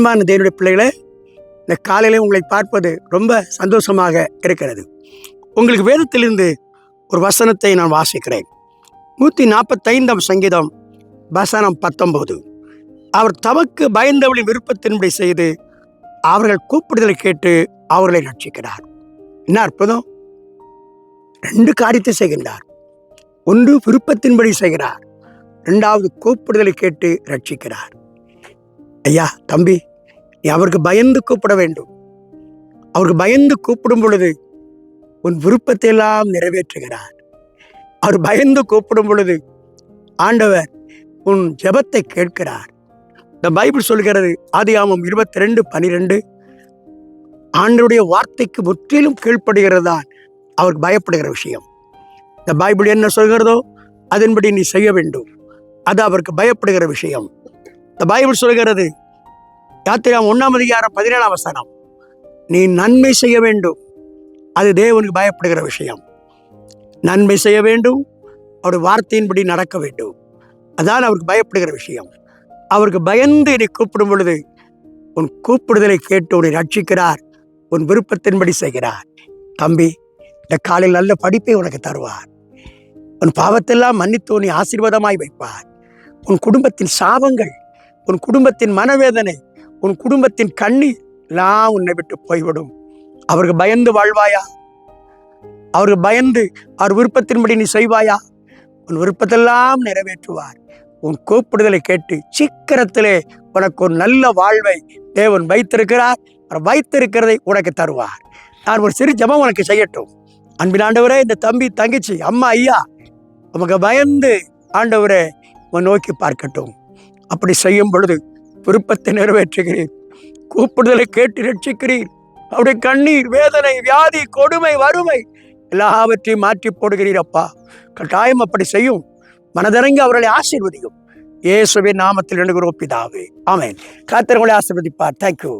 அன்பான தேவனுடைய பிள்ளைகளை இந்த காலையில் உங்களை பார்ப்பது ரொம்ப சந்தோஷமாக இருக்கிறது. உங்களுக்கு வேதத்திலிருந்து ஒரு வசனத்தை நான் வாசிக்கிறேன். நூற்றி நாற்பத்தைந்தாம் சங்கீதம் வசனம் பத்தொம்போது அவர் தமக்கு பயந்தவளின் விருப்பத்தின்படி செய்து அவர்கள் கூப்பிடுதலை கேட்டு அவர்களை ரட்சிக்கிறார். என்ன அற்புதம்? ரெண்டு காரியத்தை செய்கின்றார். ஒன்று விருப்பத்தின்படி செய்கிறார். ரெண்டாவது கூப்பிடுதலை கேட்டு ரட்சிக்கிறார். ஐயா தம்பி அவருக்கு பயந்து கூப்பிட வேண்டும். அவருக்கு பயந்து கூப்பிடும் பொழுது உன் விருப்பத்தை எல்லாம் நிறைவேற்றுகிறார். அவர் பயந்து கூப்பிடும் பொழுது ஆண்டவர் உன் ஜெபத்தை கேட்கிறார். இந்த பைபிள் சொல்கிறது ஆதியாமம் இருபத்தி ரெண்டு பனிரெண்டு. ஆண்டவருடைய வார்த்தைக்கு முற்றிலும் கீழ்ப்படுகிறது தான் அவருக்கு பயப்படுகிற விஷயம். இந்த பைபிள் என்ன சொல்கிறதோ அதன்படி நீ செய்ய வேண்டும். அது அவருக்கு பயப்படுகிற விஷயம். இந்த பைபிள் சொல்கிறது யாத்திராம் ஒன்றாம் அதிகாரம் பதினேழாம் வசனம். நீ நன்மை செய்ய வேண்டும். அது தேவனுக்கு பயப்படுகிற விஷயம். நன்மை செய்ய வேண்டும். அவருடைய வார்த்தையின்படி நடக்க வேண்டும். அதான் அவருக்கு பயப்படுகிற விஷயம். அவருக்கு பயந்து நீ கூப்பிடும் பொழுது உன் கூப்பிடுதலை கேட்டு உன்னை ரட்சிக்கிறார். உன் விருப்பத்தின்படி செய்கிறார். தம்பி இந்த காலையில் நல்ல படிப்பை உனக்கு தருவார். உன் பாவத்தெல்லாம் மன்னித்து உன்னை ஆசீர்வாதமாய் வைப்பார். உன் குடும்பத்தின் சாபங்கள் உன் குடும்பத்தின் மனவேதனை உன் குடும்பத்தின் கண்ணீர் எல்லாம் உன்னை விட்டு போய்விடும். அவருக்கு பயந்து வாழ்வாயா? அவருக்கு பயந்து அவர் விருப்பத்தின்படி நீ செய்வாயா? உன் விருப்பத்தெல்லாம் நிறைவேற்றுவார். உன் கூப்பிடுதலை கேட்டு சீக்கிரத்திலே உனக்கு ஒரு நல்ல வாழ்வை தேவன் வைத்திருக்கிறார். அவர் வைத்திருக்கிறதை உனக்கு தருவார். நான் ஒரு சிறு ஜபம் உனக்கு செய்யட்டும். அன்பினாண்டவரே இந்த தம்பி தங்கச்சி அம்மா ஐயா உமக்கு பயந்து ஆண்டவரே உன் நோக்கி பார்க்கட்டும். அப்படி செய்யும் பொழுது விருப்பத்தை நிறைவேற்றுகிறீர் கூப்பிடுதலை கேட்டு ரட்சிக்கிறீர் அவருடைய கண்ணீர் வேதனை வியாதி கொடுமை வறுமை எல்லாவற்றையும் மாற்றி போடுகிறீர் அப்பா. கட்டாயம் அப்படி செய்யும். மனதிறங்கி அவர்களை ஆசீர்வதியும். இயேசுவின் நாமத்தில் எழுகிறோம் பிதாவே. ஆமேன். காத்திரங்களை ஆசீர்வதிப்பார். தேங்க்யூ